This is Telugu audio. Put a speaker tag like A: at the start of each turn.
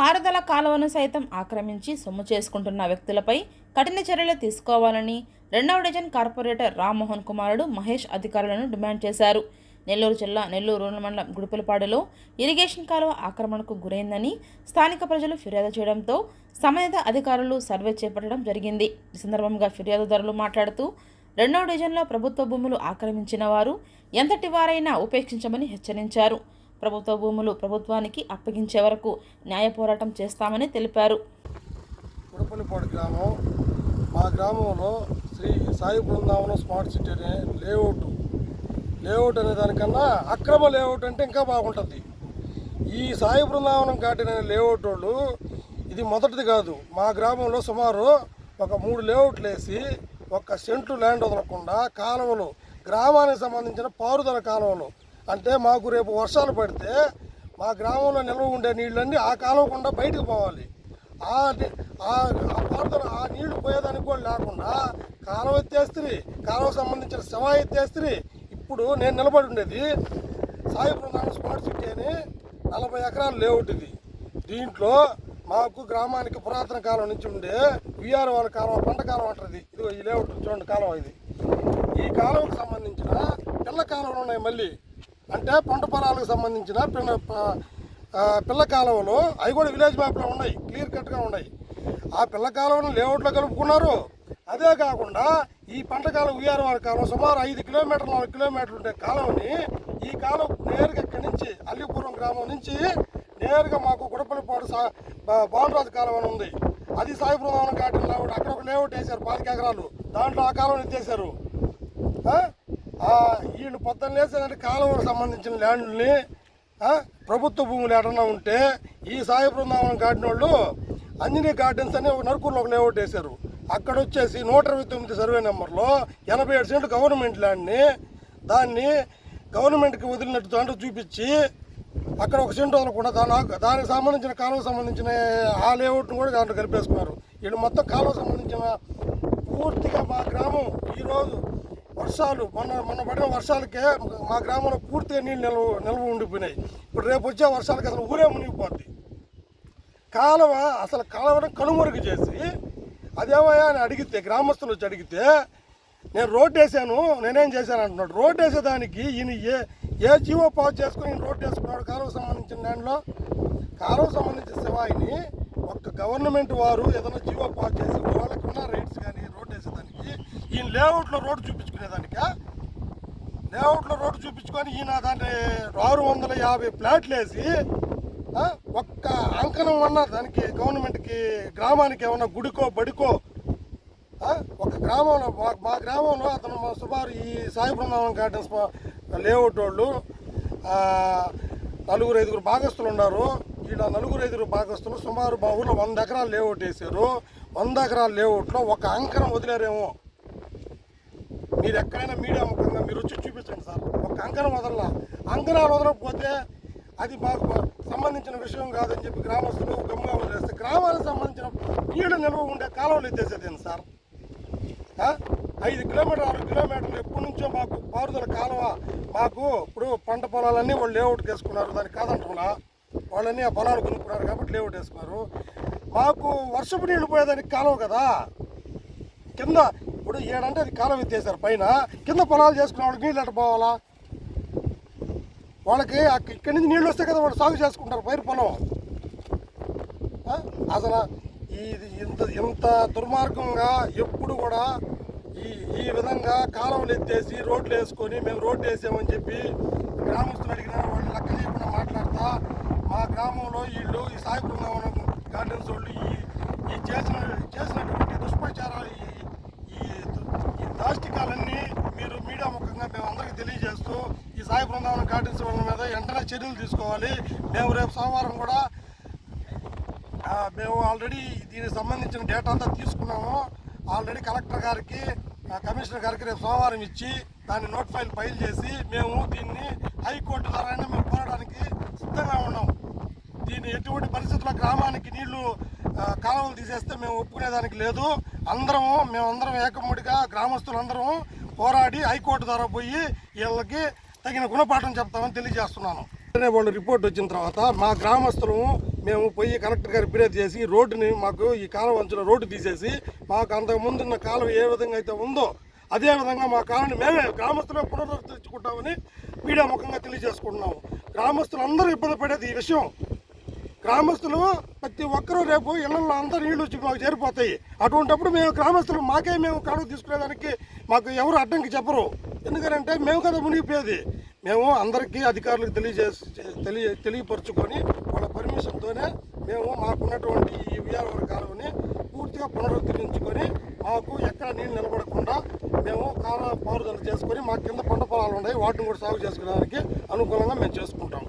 A: పారుదల కాలువను సైతం ఆక్రమించి సొమ్ము చేసుకుంటున్న వ్యక్తులపై కఠిన చర్యలు తీసుకోవాలని రెండవ డివిజన్ కార్పొరేటర్ రామ్మోహన్ కుమారుడు మహేష్ అధికారులను డిమాండ్ చేశారు. నెల్లూరు జిల్లా నెల్లూరు రూరల్ మండలం గుడిపలపాడులో ఇరిగేషన్ కాలువ ఆక్రమణకు గురైందని స్థానిక ప్రజలు ఫిర్యాదు చేయడంతో సంబంధిత అధికారులు సర్వే చేపట్టడం జరిగింది. ఈ సందర్భంగా ఫిర్యాదుదారులు మాట్లాడుతూ రెండవ డివిజన్లో ప్రభుత్వ భూములు ఆక్రమించిన వారు ఎంతటి వారైనా ఉపేక్షించమని హెచ్చరించారు. ప్రభుత్వ భూములు ప్రభుత్వానికి అప్పగించే వరకు న్యాయ పోరాటం చేస్తామని తెలిపారు.
B: ఉడపల్లిపాడు గ్రామం మా గ్రామంలో శ్రీ సాయి బృందావనం స్మార్ట్ సిటీ అనే లేఅవుట్. లేఅవుట్ అనే దానికన్నా అక్రమ లేఅవుట్ అంటే ఇంకా బాగుంటుంది. ఈ సాయి బృందావనం గార్డెన్ అనే లేఅవుట్ వాళ్ళు ఇది మొదటిది కాదు. మా గ్రామంలో సుమారు ఒక మూడు లేఅవుట్లు వేసి ఒక సెంటు ల్యాండ్ వదలకుండా కాలువలు గ్రామానికి సంబంధించిన పారుదల కాలువలు అంటే మాకు రేపు వర్షాలు పడితే మా గ్రామంలో నిల్వ ఉండే నీళ్ళన్నీ ఆ కాలవకుండా బయటకు పోవాలి. ఆ ని- ఆ నీళ్ళు పోయేదానికి కూడా లేకుండా కాలువ ఎత్తేస్తుంది కాలువకు సంబంధించిన శవ ఎత్తేస్తుంది ఇప్పుడు నేను నిలబడి ఉండేది సాయి బృందాన్ని స్మార్ట్ సిటీ అని నలభై ఎకరాలు లేఅవుట్ ఇది. దీంట్లో మాకు గ్రామానికి పురాతన కాలం నుంచి ఉండే విఆర్ వాళ్ళ కాలం పంట కాలం అంటారు ఇదిగో ఈ లేఅవుట్ చూడండి కాలం ఇది. ఈ కాలువకు సంబంధించిన పిల్ల కాలువలు ఉన్నాయి మళ్ళీ. అంటే పంట పొలాలకు సంబంధించిన పిల్ల పిల్ల కాలువలు అవి కూడా విలేజ్ మ్యాప్లో ఉన్నాయి క్లియర్ కట్గా ఉన్నాయి. ఆ పిల్ల కాలువను లేఅవుట్లో కలుపుకున్నారు. అదే కాకుండా ఈ పంట కాలం ఉయ్యారు వారి కాలం సుమారు ఐదు కిలోమీటర్ల నాలుగు కిలోమీటర్లు ఉండే కాలువని ఈ కాలం నేరుగా ఇక్కడి నుంచి అల్లిపురం గ్రామం నుంచి నేరుగా మాకు గుడపల్లిపాడు సా బాలరాజు కాలం అని ఉంది. అది సాయి బృందావనం గార్డెన్ లేఅవుట్ అక్కడ ఒక లేఅవుట్ వేశారు పాతిక ఎకరాలు. దాంట్లో ఆ కాలం ఎత్తేసారు వీళ్ళు పొద్దున్న లేసేదంటే కాలువకు సంబంధించిన ల్యాండ్ని ప్రభుత్వ భూములు ఎడన్నా ఉంటే ఈ సాయి బృందావనం గార్డెన్ వాళ్ళు అంజనీ గార్డెన్స్ అని ఒక నరుకూరులో ఒక లేఅవుట్ వేశారు. అక్కడ వచ్చేసి నూట ఇరవై తొమ్మిది సర్వే నెంబర్లో ఎనభై ఏడు సెంట్లు గవర్నమెంట్ ల్యాండ్ని దాన్ని గవర్నమెంట్కి వదిలినట్టు దాంట్లో చూపించి అక్కడ ఒక సెంటు వదలకుండా దాని దానికి సంబంధించిన కాలువకు సంబంధించిన ఆ లేఅవుట్ను కూడా దాంట్లో కలిపేసుకున్నారు. వీళ్ళు మొత్తం కాలువకు సంబంధించిన పూర్తిగా మా గ్రామం ఈరోజు వర్షాలు మొన్న మొన్న పడిన వర్షాలకే మా గ్రామంలో పూర్తిగా నీళ్ళు నిల్వ నిల్వ ఉండిపోయినాయి. ఇప్పుడు రేపు వచ్చే వర్షాలకి అసలు ఊరే మునిగిపోద్ది. కాలువ అసలు కాలువను కనుమరుగు చేసి అదేమయ్యా అని అడిగితే గ్రామస్తులు వచ్చి అడిగితే నేను రోడ్ వేసాను నేనేం చేశాను అంటున్నాడు. రోడ్ వేసేదానికి ఈయన ఏ ఏ జీవో పాస్ చేసుకుని రోడ్ వేసుకున్నాడు కాలువ సంబంధించిన దాంట్లో కాలువ సంబంధించిన శివాయిని ఒక్క గవర్నమెంట్ వారు ఏదైనా జీవో పాస్ చేసి వాళ్ళకున్న రైట్స్ ఈయన లేఅవుట్లో రోడ్డు చూపించుకునేదానికా? లేఅవుట్లో రోడ్డు చూపించుకొని ఈయన దాన్ని ఆరు వందల యాభై ప్లాట్లు వేసి ఒక్క అంకణం అన్న దానికి గవర్నమెంట్కి గ్రామానికి ఏమన్నా గుడికో బడికో ఒక గ్రామంలో మా మా గ్రామంలో అతను మా సుమారు ఈ సాయి బృందావనం గార్డెన్స్ లేఅవుట్ వాళ్ళు నలుగురు ఐదుగురు భాగస్తులు ఉన్నారు. వీళ్ళ నలుగురు ఐదుగురు భాగస్తులు సుమారు మా ఊర్లో వంద ఎకరాలు లేఅవుట్ వేసారు. వంద ఎకరాల లేఅవుట్లో ఒక అంకణం వదిలేరేమో. మీరు ఎక్కడైనా మీడియా ముఖంగా మీరు వచ్చి చూపించండి సార్. ఒక అంకణం వదల అంకణాలు వదలకపోతే అది మాకు సంబంధించిన విషయం కాదని చెప్పి గ్రామస్తులు గమ్ముగా వదిలేస్తే గ్రామాలకు సంబంధించిన నీళ్ళు నిల్వ ఉండే కాలువలు ఎత్తేసేదేంటి సార్? ఐదు కిలోమీటర్ ఆరు కిలోమీటర్లు ఎప్పటి నుంచో మాకు పారుదల కాలువ మాకు ఇప్పుడు పంట పొలాలన్నీ వాళ్ళు లేఅవుట్ వేసుకున్నారు దానికి కాదంటున్నా. వాళ్ళన్నీ ఆ పొలాలు కొనుక్కున్నారు కాబట్టి లేఅవుట్ వేసుకున్నారు మాకు వర్షపు నీళ్ళు పోయేదానికి కాలువ కదా? కింద ఇప్పుడు ఏడంటే అది కాలం ఎత్తేసారు పైన కింద పొలాలు చేసుకున్న వాళ్ళకి నీళ్ళు ఎట్ట పోవాలా వాళ్ళకి ఇక్కడి నుంచి నీళ్ళు వస్తే కదా వాళ్ళు సాగు చేసుకుంటారు పైరు పొలం. అసలు ఇది ఇంత ఇంత దుర్మార్గంగా ఎప్పుడు కూడా ఈ ఈ విధంగా కాలువలు ఎత్తేసి రోడ్లు వేసుకొని మేము రోడ్లు వేసామని చెప్పి గ్రామస్తులు అడిగిన వాళ్ళు లెక్క చేయకుండా మాట్లాడతా. మా గ్రామంలో వీళ్ళు ఈ సాయి బృందావనం గార్డెన్స్ వాళ్ళు ఈ ఈ చేసిన చేసినటువంటి దుష్ప్రచారాలు ఈ ఈ ఈ దాష్టికాలన్నీ మీరు మీడియా ముఖంగా మేము అందరికీ తెలియజేస్తూ ఈ సాయి బృందావనం గార్డెన్స్ వాళ్ళ మీద వెంటనే చర్యలు తీసుకోవాలి. మేము రేపు సోమవారం కూడా మేము ఆల్రెడీ దీనికి సంబంధించిన డేటా అంతా తీసుకున్నాము. ఆల్రెడీ కలెక్టర్ గారికి కమిషనర్ గారికి రేపు సోమవారం ఇచ్చి దాన్ని నోట్ ఫైల్ ఫైల్ చేసి మేము దీన్ని హైకోర్టు ద్వారా మేము పోరాడానికి సిద్ధంగా ఉన్నాం. దీన్ని ఎటువంటి పరిస్థితుల్లో గ్రామానికి నీళ్ళు కాలువలు తీసేస్తే మేము ఒప్పుకునేదానికి లేదు. అందరము మేమందరం ఏకముడిగా గ్రామస్తులందరము పోరాడి హైకోర్టు ద్వారా పోయి వీళ్ళకి తగిన గుణపాఠం చెప్తామని తెలియజేస్తున్నాను. వాళ్ళు రిపోర్ట్ వచ్చిన తర్వాత మా గ్రామస్తులు మేము పోయి కలెక్టర్ గారు ఫిర్యాదు చేసి రోడ్డుని మాకు ఈ కాలం అంచున రోడ్డు తీసేసి మాకు అంతకుముందున్న ఉన్న కాలం ఏ విధంగా అయితే ఉందో అదే విధంగా మా కాలనీ మేమే గ్రామస్తులే పునరుద్ధరించుకుంటామని మీడియా ముఖంగా తెలియజేసుకుంటున్నాము. గ్రామస్తులు అందరూ ఇబ్బంది పడేది ఈ విషయం. గ్రామస్తులు ప్రతి ఒక్కరూ రేపు ఇళ్ళలో అందరూ నీళ్ళు వచ్చి మాకు చేరిపోతాయి. అటువంటిప్పుడు మేము గ్రామస్తులు మాకే మేము కడుగు తీసుకునేదానికి మాకు ఎవరు అడ్డంకి చెప్పరు. ఎందుకంటే మేము కదా మునిగిపోయేది. మేము అందరికీ అధికారులకు తెలియజేసి తెలియ తెలియపరుచుకొని వాళ్ళ పర్మిషన్తోనే మేము మాకున్నటువంటి ఈ విఆర్ఓ కాలువని పూర్తిగా పునరుద్ధరించుకొని మాకు ఎక్కడ నీళ్ళు నిలబడకుండా మేము కాల పారుదల చేసుకొని మా కింద పంట పొలాలు ఉన్నాయి. వాటిని కూడా సాగు చేసుకోవడానికి అనుకూలంగా మేము చేసుకుంటాం.